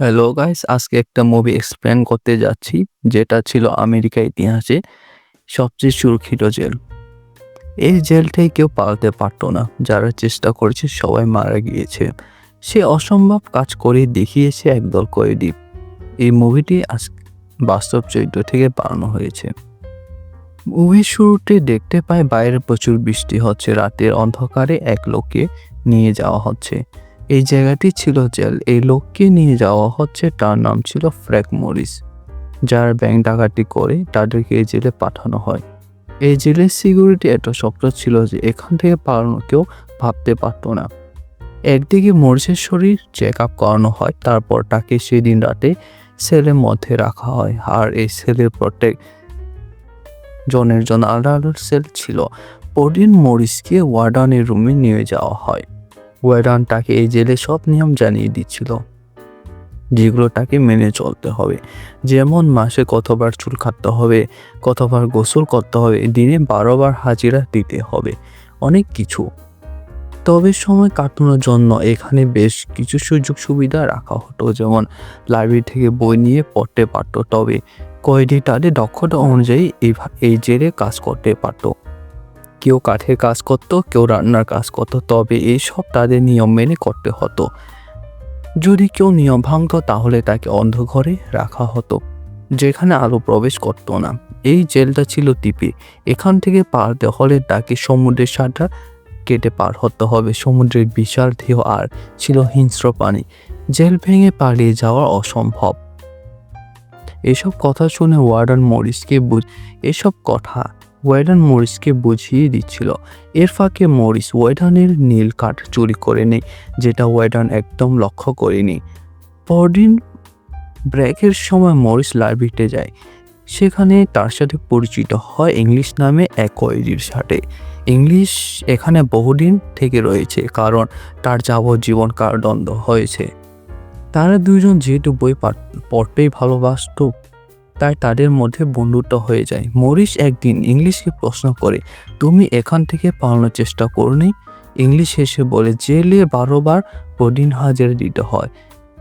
Hello guys আজকে একটা movie explain করতে যাচ্ছি, যেটা ছিল আমেরিকা ইতিহাসে সবচেয়ে সুরক্ষিত জেল। এই জেল থেকে কেউ পালাতে পারতো না, যারা চেষ্টা করেছে সবাই মারা গিয়েছে। সে অসম্ভব কাজ করে দেখিয়েছে একদল কয়েদি। এই মুভিটি আজ বাস্তব চরিত্র থেকে বানানো হয়েছে। মুভির শুরুতে দেখতে পায় বাইরে প্রচুর বৃষ্টি হচ্ছে, রাতের অন্ধকারে এক লোককে নিয়ে যাওয়া হচ্ছে। এই জায়গাটি ছিল জেল। এই লোককে নিয়ে যাওয়া হচ্ছে, তার নাম ছিল ফ্র্যাক মরিস। যার ব্যাংক ডাকাতি করে তাদেরকে এই জেলে পাঠানো হয়। এই জেলের সিকিউরিটি এত শক্ত ছিল যে এখান থেকে পালানো কেউ ভাবতে পারতো না। একদিকে মরিসের শরীর চেক আপ করানো হয়, তারপর তাকে সেদিন রাতে সেলের মধ্যে রাখা হয়। আর এই সেলের প্রত্যেক জনের জন্য আলাদা আলাদা সেল ছিল। পরদিন মরিসকে ওয়ার্ডানের রুমে নিয়ে যাওয়া হয়। ওয়েডান তাকে এই জেলে সব নিয়ম জানিয়ে দিচ্ছিল, যেগুলো তাকে মেনে চলতে হবে। যেমন মাসে কতবার চুল কাটতে হবে, কতবার গোসল করতে হবে, দিনে বারোবার হাজিরা দিতে হবে, অনেক কিছু। তবে সময় কাটানোর জন্য এখানে বেশ কিছু সুযোগ সুবিধা রাখা হতো, যেমন লাইব্রেরি থেকে বই নিয়ে পড়তে পারতো, তবে কয়েদি তাদের দক্ষতা অনুযায়ী এই জেলে কাজ করতে পারতো। কেউ কাঠের কাজ করত, কেউ রান্নার কাজ করত, তবে এইসব তাদের নিয়ম মেনে করতে হতো। যদি কেউ নিয়ম ভাঙত, তাহলে তাকে অন্ধঘরে রাখা হতো, যেখানে আলো প্রবেশ করতো না। এই জেলটা ছিল টিপি এখান থেকে পারতে হলে তাকে সমুদ্রের সাঁটা কেটে পার হতে হবে। সমুদ্রের বিশাল ঢেউ আর ছিল হিংস্র পানি। জেল ভেঙে পালিয়ে যাওয়া অসম্ভব। এসব কথা শুনে ওয়ার্ডান মরিসকে বুঝ এসব কথা ওয়েডান মরিসকে বুঝিয়ে দিচ্ছিল, এর ফাঁকে মরিস ওয়েডানের নীল কাঠ চুরি করে নেই যেটা ওয়েডান একদম লক্ষ্য করেনি। পরদিন ব্রেকের সময় মরিস লাইব্রেরিতে যায়। সেখানে তার সাথে পরিচিত হয় ইংলিশ নামে এক কয়েদির সাথে। ইংলিশ এখানে বহুদিন থেকে রয়েছে, কারণ তার যাবজ্জীবন কারাদণ্ড হয়েছে। তারা দুজন যেহেতু বই পড়তেই ভালোবাসত তাই তাদের মধ্যে বন্ধুত্ব হয়ে যায়। মরিস একদিন ইংলিশকে প্রশ্ন করে, তুমি এখান থেকে পালানোর চেষ্টা করনি? ইংলিশ হেসে বলে, জেলে বারোবার প্রদিন হাজার দিতে হয়।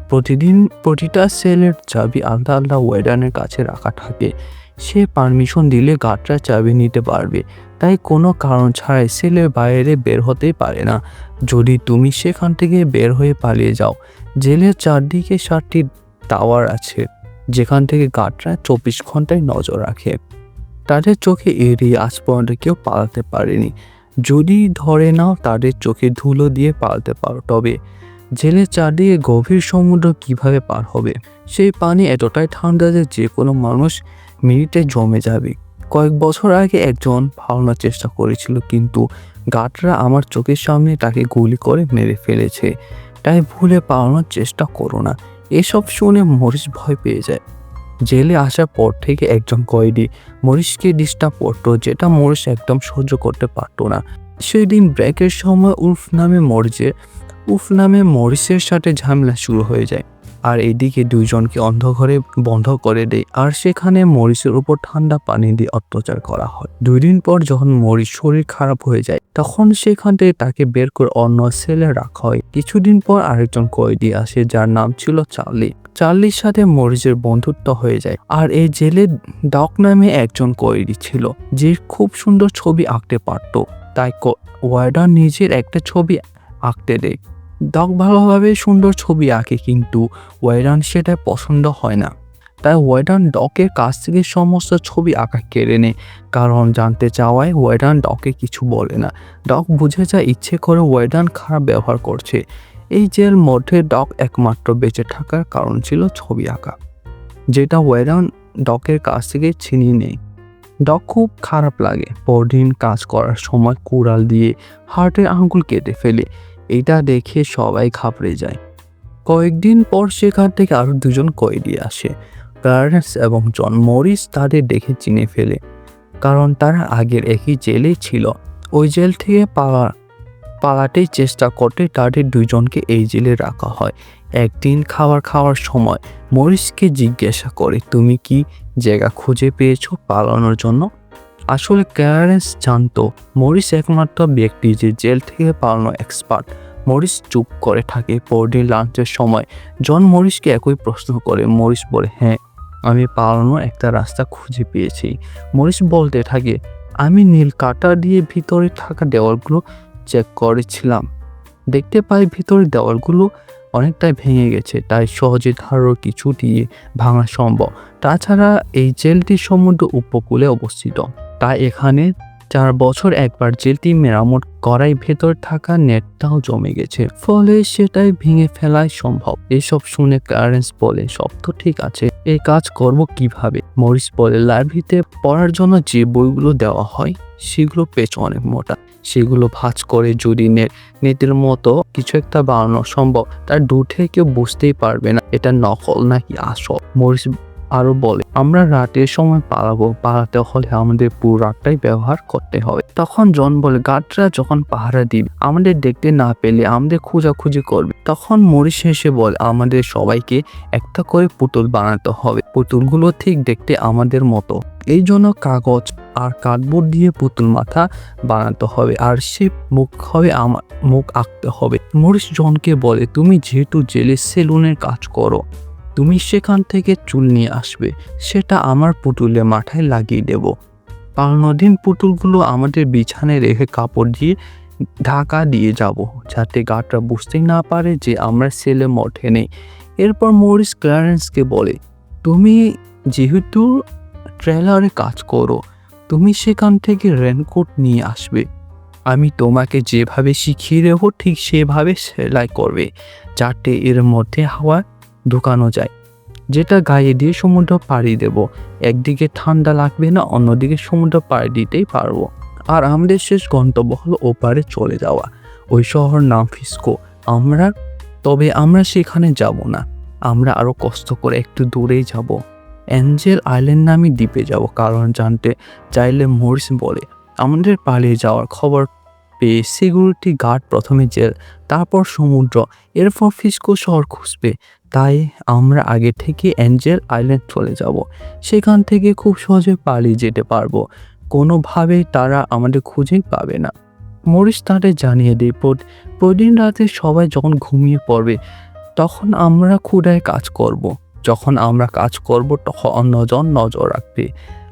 প্রতিদিন প্রতিটা সেলের চাবি আলাদা আলাদা ওয়েডানের কাছে রাখা থাকে। সে পারমিশন দিলে গাটরা চাবি নিতে পারবে। তাই কোনো কারণ ছাড়াই সেলের বাইরে বের হতে পারে না। যদি তুমি সেখান থেকে বের হয়ে পালিয়ে যাও, জেলের চারদিকে সাতটি টাওয়ার আছে। যেখান থেকে গার্ডরা চব্বিশ ঘন্টায় নজর রাখে। তাদের চোখে এড়িয়ে আজ পর্যন্ত কেউ পালাতে পারেনি। যদি ধরে নাও তাদের চোখে ধুলো দিয়ে পালাতে পারো, তবে জেলের চারদিকে গভীর সমুদ্র কীভাবে পার হবে? সেই পানি এতটাই ঠান্ডা যে যে কোনো মানুষ মিনিটে জমে যাবে। কয়েক বছর আগে একজন পালানোর চেষ্টা করেছিল, কিন্তু গার্ডরা আমার চোখের সামনে তাকে গুলি করে মেরে ফেলেছে। তাই ভুলে পালানোর চেষ্টা করো না। এসব শুনে মরিস ভয় পেয়ে যায়। জেলে আসার পর থেকে একজন কয়েদি মরিসকে ডিস্টার্ব করতো, যেটা মরিস একদম সহ্য করতে পারতো না। সেই দিন ব্রেকের সময় উলফ নামে মরিচে উফ নামে মরিসের সাথে ঝামেলা শুরু হয়ে যায়। আর এদিকে দুইজনকে অন্ধঘরে বন্ধ করে দেয়। আর সেখানে মরিচের উপর ঠান্ডা পানি দিয়ে অত্যাচার করা হয়। দুই দিন পর যখন মরিচ শরীর খারাপ হয়ে যায় তখন সেখান থেকে তাকে বের করে অন্য সেলে রাখা হয়। কিছুদিন পর আরেকজন কয়েদি আসে, যার নাম ছিল চার্লি। চার্লির সাথে মরিচের বন্ধুত্ব হয়ে যায় আর এই জেলে ডক নামে একজন কয়েদি ছিল, যে খুব সুন্দর ছবি আঁকতে পারত। তাই ওয়ার্ডার নিজের একটা ছবি আঁকতে দেয়। ডগ ভালোভাবে সুন্দর ছবি আঁকে, কিন্তু ওয়েডান সেটা পছন্দ হয় না। তাই ওয়েডান ডকের কাছ থেকে সমস্ত ছবি আঁকা কেড়ে নেয়। কারণ জানতে চাওয়ায় ওয়েডান ডকে কিছু বলে না। ডক বুঝে যায় ইচ্ছে করে ওয়েডান খারাপ ব্যবহার করছে। এই জেল মধ্যে ডক একমাত্র বেঁচে থাকার কারণ ছিল ছবি আঁকা। যেটা ওয়েডান ডকের কাছ থেকে ছিনিয়ে নেয়। ডক খুব খারাপ লাগে। পরদিন কাজ করার সময় কুড়াল দিয়ে হার্টের আঙ্গুল কেটে ফেলে। এটা দেখে সবাই ঘাবড়ে যায়। কয়েকদিন পর সেখান থেকে আরও দুজন কয়েদি আসে। প্যারেন্টস এবং জন মরিস তাদের দেখে চিনে ফেলে, কারণ তারা আগের একই জেলেই ছিল। ওই জেল থেকে পাওয়া পালাতেই চেষ্টা করতে তাদের দুজনকে এই জেলে রাখা হয়। একদিন খাবার খাওয়ার সময় মরিসকে জিজ্ঞাসা করে, তুমি কি জায়গা খুঁজে পেয়েছ পালানোর জন্য? আসলে ক্যারেন্স জানতো, মরিস একমাত্র ব্যক্তি যে জেল থেকে পালানো এক্সপার্ট মরিস চুপ করে থাকে পরদিন লাঞ্চের সময়। জন মরিসকে একই প্রশ্ন করে, মরিস বলে হ্যাঁ আমি পালানোর একটা রাস্তা খুঁজে পেয়েছি। মরিস বলতে থাকে, আমি নীল কাটা দিয়ে ভিতরে থাকা দেওয়ালগুলো চেক করেছিলাম। দেখতে পাই ভিতরে দেওয়ালগুলো অনেকটাই ভেঙে গেছে, তাই সহজে ধারো কিছু দিয়ে ভাঙা সম্ভব। তাছাড়া এই জেলটি সমুদ্র উপকূলে অবস্থিত, তাই এখানে চার বছর একবার জেলটি মেরামত করাই ভেতর থাকা নেটটাও জমে গেছে। ফলে সেটাই ভেঙে ফেলাই সম্ভব। এসব শুনে ক্লারেন্স বলে, সব তো ঠিক আছে। এই কাজ করব কীভাবে? মরিস বলে লাইব্রেরিতে পড়ার জন্য যে বইগুলো দেওয়া হয়, সেগুলো পেচ অনেক মোটা। সেগুলো ভাঁজ করে যদি নেট নেটের মতো কিছু একটা বানানো সম্ভব, তার দূর থেকে কেউ বুঝতেই পারবে না, এটা নকল নাকি আসল? মরিস আরও বলে, আমরা রাতের সময় পালাবো। পালাতে হলে আমাদের পুরো রাতটাই ব্যবহার করতে হবে। তখন জন বলে, গার্ডরা যখন পাহারা দিবে, আমাদের দেখতে না পেলে আমাদের খোঁজাখুঁজি করবে। তখন মরিস হেসে বলে, আমাদের সবাইকে একটা করে পুতুল বানাতে হবে। পুতুলগুলো ঠিক দেখতে আমাদের মতো। এই জন্য কাগজ আর কার্ডবোর্ড দিয়ে পুতুল মাথা বানাতে হবে আর সে মুখ হবে আমার, মুখ আঁকতে হবে। মরিস জনকে বলে, তুমি যেহেতু জেলে সেলুনের কাজ করো তুমি সেখান থেকে চুল নিয়ে আসবে, সেটা আমার পুতুলে মাথায় লাগিয়ে দেব। পাল্নো দিন পুতুলগুলো আমাদের বিছানায় রেখে কাপড় দিয়ে ঢাকা দিয়ে যাব, যাতে গাটরা বুঝতেই না পারে যে আমরা সেলে মঠে নেই। এরপর মরিস ক্লারেন্সকে বলে, তুমি যেহেতু ট্রেলারে কাজ করো, তুমি সেখান থেকে রেনকোট নিয়ে আসবে। আমি তোমাকে যেভাবে শিখিয়ে দেবো, ঠিক সেভাবে সেলাই করবে, যাতে এর মধ্যে হাওয়া ঢুকানো যায়। যেটা গায়ে দিয়ে সমুদ্র পাড়ি দেব। একদিকে ঠান্ডা লাগবে না, অন্যদিকে সমুদ্র পাড়ি দিতেই পারব। আর আমাদের শেষ গন্তব্য হলো ওপারে চলে যাওয়া। ওই শহর নাম ফিস্কো। আমরা, তবে আমরা সেখানে যাব না। আমরা আরও কষ্ট করে একটু দূরেই যাব। অ্যাঞ্জেল আইল্যান্ড নামে দ্বীপে যাব, কারণ জানতে চাইলে মরিস বলে। আমাদের পালিয়ে যাওয়ার খবর পেয়ে সিকিউরিটি গার্ড প্রথমে জেল, তারপর সমুদ্র। এরপর ফিস্কো শহর খুঁজবে। তাই আমরা আগে থেকে অ্যাঞ্জেল আইল্যান্ড চলে যাব। সেখান থেকে খুব সহজে পালিয়ে যেতে পারব। কোনোভাবেই তারা আমাদের খুঁজেই পাবে না। মরিস তাদের জানিয়ে দেয়, প্রত- প্রতিদিন রাতে সবাই যখন ঘুমিয়ে পড়বে, তখন আমরা ক্ষুদায় কাজ করব। যখন আমরা কাজ করব, তখন অন্যজন নজর রাখবে।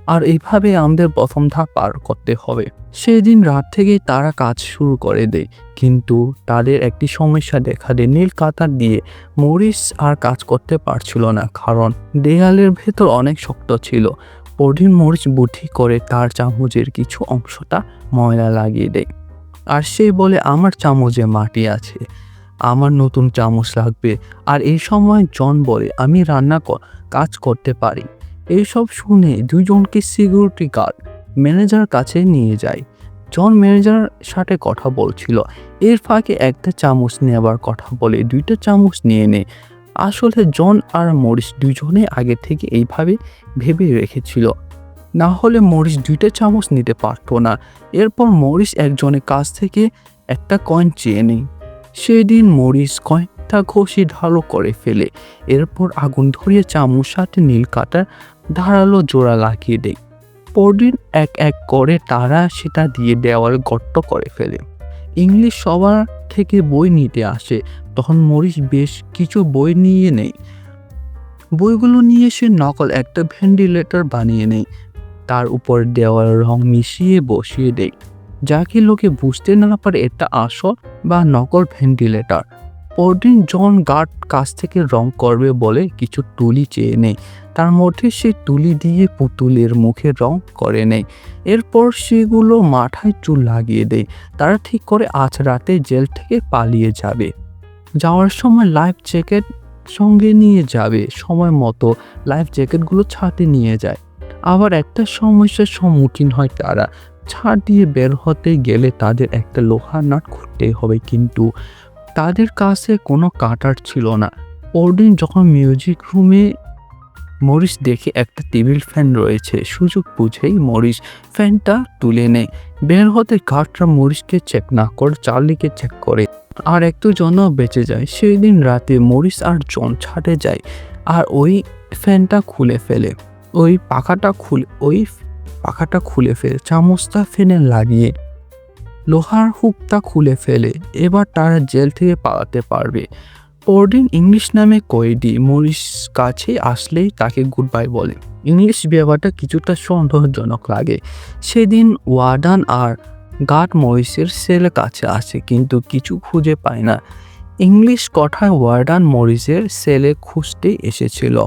আর এইভাবে আমাদের প্রথম ধাপ পার করতে হবে। সেদিন রাত থেকেই তারা কাজ শুরু করে দেয়। কিন্তু তাদের একটি সমস্যা দেখা দেয়। নীল কাতার দিয়ে মরিস আর কাজ করতে পারছিল না। কারণ দেয়ালের ভেতর অনেক শক্ত ছিল। পরদিন মরিচ বুদ্ধি করে তার চামচের কিছু অংশটা ময়লা লাগিয়ে দেয়। আর সে বলে, আমার চামচে মাটি আছে। আমার নতুন চামচ লাগবে। আর এই সময় জন বলে, আমি রান্না কাজ করতে পারি। এইসব শুনে দুজনকে সিকিউরিটি গার্ড ম্যানেজার কাছে নিয়ে যায়। জন ম্যানেজার সাথে কথা বলছিল। এর ফাঁকে একটা চামচ নেওয়ার কথা বলে দুইটা চামচ নিয়ে নেয়। আসলে জন আর মরিস দুজনে আগে থেকে এইভাবে ভেবে রেখেছিল। না হলে মরিস দুইটা চামচ নিতে পারতো না। এরপর মরিস একজনের কাছ থেকে একটা কয়েন চেয়ে নেই সেদিন মরিস কয়েনটা ঘষে ঢালো করে ফেলে। এরপর আগুন ধরিয়ে চামচ সাথে নীল কাটার ধারালো জোড়া লাগিয়ে দেয়। পরদিন এক এক করে তারা সেটা দিয়ে দেওয়াল গর্ত করে ফেলে। ইংলিশ সবার থেকে বই নিতে আসে, তখন মরিস বেশ কিছু বই নিয়ে নেয়। বইগুলো নিয়ে সে নকল একটা ভেন্টিলেটর বানিয়ে নেয়। তার উপর দেওয়াল রং মিশিয়ে বসিয়ে দেয়। যাকে লোকে বুঝতে না পারে এটা আসল বা নকল ভেন্টিলেটর? পরদিন জন গার্ড কাছ থেকে রং করবে বলে কিছু তুলি চেয়ে নেয় তার মধ্যে সে তুলি দিয়ে পুতুলের মুখে রং করে নেয়। এরপর সেগুলো মাথায় চুল লাগিয়ে দেয়। তারা ঠিক করে আজ রাতে জেল থেকে পালিয়ে যাবে। যাওয়ার সময় লাইফ জ্যাকেট সঙ্গে নিয়ে যাবে। সময় মতো লাইফ জ্যাকেটগুলো ছাতে নিয়ে যায়। আবার একটা সমস্যার সম্মুখীন হয় তারা। ছাদ দিয়ে বের হতে গেলে তাদের একটা লোহার নাট খুঁজতে হবে কিন্তু তাদের কাছে কোনো কাটার ছিল না। পরদিন যখন মিউজিক রুমে মরিস দেখে একটা টেবিল ফ্যান রয়েছে, সুযোগ বুঝেই মরিস ফ্যানটা তুলে নেয়। বের হতে গার্ডরা মরিসকে চেক না করে চার্লিকে চেক করে। আর একটু জন বেঁচে যায়। সেই দিন রাতে মরিস আর জন ছাদে যায় আর ওই ফ্যানটা খুলে ফেলে। ওই পাখাটা খুলে, ওই পাখাটা খুলে ফেলে। চামচটা ফ্যানে লাগিয়ে লোহার হুকটা খুলে ফেলে, এবার তারা জেল থেকে পালাতে পারবে। পরদিন ইংলিশ নামে কয়েদি মরিস কাছে আসলেই তাকে গুড বাই বলে। ইংলিশ ব্যাপারটা কিছুটা সন্দেহজনক লাগে। সেদিন ওয়ার্ডান আর গার্ড মরিসের সেলের কাছে আসে, কিন্তু কিছু খুঁজে পায় না। ইংলিশ কথায় ওয়ার্ডান মরিসের সেলে খুঁজতে এসেছিল।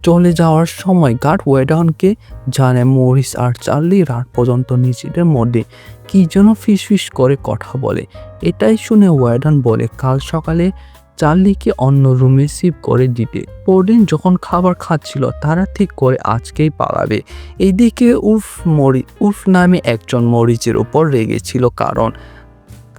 চলে যাওয়ার সময় গার্ড ওয়েডানকে জানে মরিস আর চার্লি রাত পর্যন্ত নিজেদের মধ্যে কি যেন ফিস ফিস করে কথা বলে। এটাই শুনে ওয়ার্ডান বলে, কাল সকালে চার্লিকে অন্য রুমে সিপ করে দিতে। পরদিন যখন খাবার খাচ্ছিল, তারা ঠিক করে আজকেই পালাবে। এইদিকে উফ মরি, উফ নামে একজন মরিচের ওপর রেগেছিল কারণ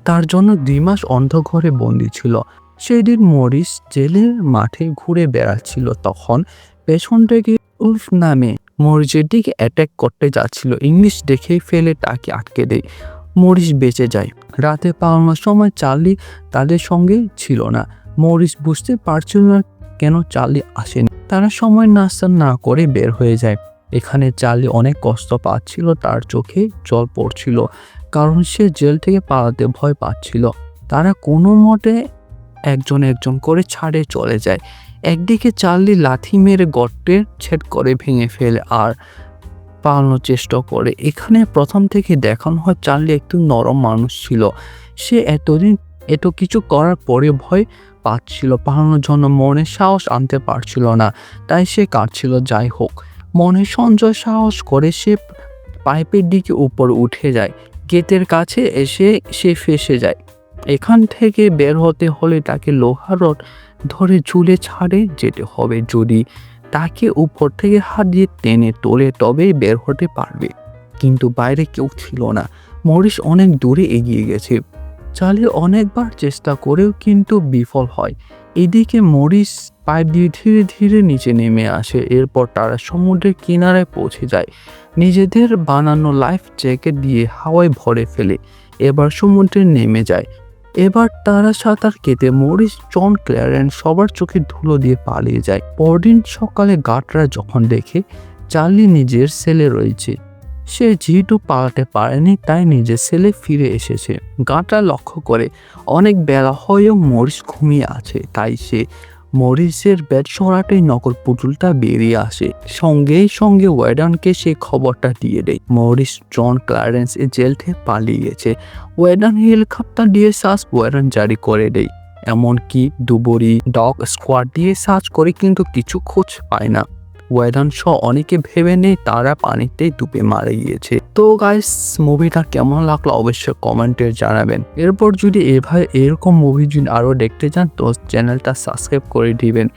তার জন্য দুই মাস অন্ধঘরে বন্দি ছিল। সেদিন মরিস জেলের মাঠে ঘুরে বেড়াচ্ছিল তখন। পেছন থেকে উল্ফ নামে মরিচের দিকে অ্যাটাক করতে যাচ্ছিল। ইংলিশ দেখেই ফেলে তাকে আটকে দেয়। মরিচ বেঁচে যায়। রাতে পালানোর সময় চার্লি তাদের সঙ্গে ছিল না। মরিচ বুঝতে পারছিল না কেন চার্লি আসেনি। তারা সময় নাস্তা না করে বের হয়ে যায়। এখানে চার্লি অনেক কষ্ট পাচ্ছিল, তার চোখে জল পড়ছিল, কারণ সে জেল থেকে পালাতে ভয় পাচ্ছিল। তারা কোনো মতে একজন একজন করে ছাড়ে চলে যায়। একদিকে চার্লি লাথি মেরে গর্তের ছেদ করে ভেঙে ফেলে আর পালানোর চেষ্টা করে। এখানে প্রথম থেকে দেখানো হয় চার্লি একটু নরম মানুষ ছিল। সে এতদিন এত কিছু করার পরে ভয় পাচ্ছিল। পালানোর জন্য মনে সাহস আনতে পারছিল না, তাই সে কাঁদছিল। যাই হোক, মনে সঞ্জয় সাহস করে সে পাইপের দিকে উপর উঠে যায়। গেটের কাছে এসে সে ফেসে যায়। এখান থেকে বের হতে হলে তাকে লোহার রড ধরে ঝুলে ছাড়ে যেতে হবে। যদি তাকে উপর থেকে হাত দিয়ে টেনে তোলে, তবেই বের হতে পারবে। কিন্তু বাইরে কেউ ছিল না। মরিস অনেক দূরে এগিয়ে গেছে। চার্লি অনেকবার চেষ্টা করেও কিন্তু বিফল হয়। এদিকে মরিস পাইপ দিয়ে ধীরে ধীরে নিচে নেমে আসে। এরপর তারা সমুদ্রের কিনারায় পৌঁছে যায়। নিজেদের বানানো লাইফ জ্যাকেট দিয়ে হাওয়ায় ভরে ফেলে। এবার সমুদ্রে নেমে যায়। এবার তারা সাঁতার কেটে মরিস, জন ক্ল্যারেন্স সবার চোখে ধুলো দিয়ে পালিয়ে যায়। পরদিন সকালে গাটরা যখন দেখে চার্লি নিজের সেলে রয়েছে, সে যেহেতু পালাতে পারেনি, তাই নিজের সেলে ফিরে এসেছে। গাটা লক্ষ্য করে অনেক বেলা হয়েও মরিস ঘুমিয়ে আছে, তাই সে মরিসের ব্যাট সরাটেই নকল পুতুলটা বেরিয়ে আসে। সঙ্গে সঙ্গে ওয়েডানকে সে খবরটা দিয়ে দেয়। মরিস, জন, ক্লারেন্স এ জেল থেকে পালিয়ে গেছে ওয়েডান হেলিকপ্টার দিয়ে সার্চ ওয়েডান জারি করে দেয়। এমনকি দুবরি ডগ স্কোয়াড দিয়ে সার্চ করে কিন্তু কিছু খোঁজ পায় না। ওয়েডান সহ অনেকে ভেবে নেই তারা পানিতেই ডুবে মারা গিয়েছে। তো গাইস মুভিটা কেমন লাগল অবশ্যই কমেন্টে জানাবেন। এরপর যদি এভাবে এরকম মুভি যদি আরও দেখতে চান, তো চ্যানেলটা সাবস্ক্রাইব করে দিবেন।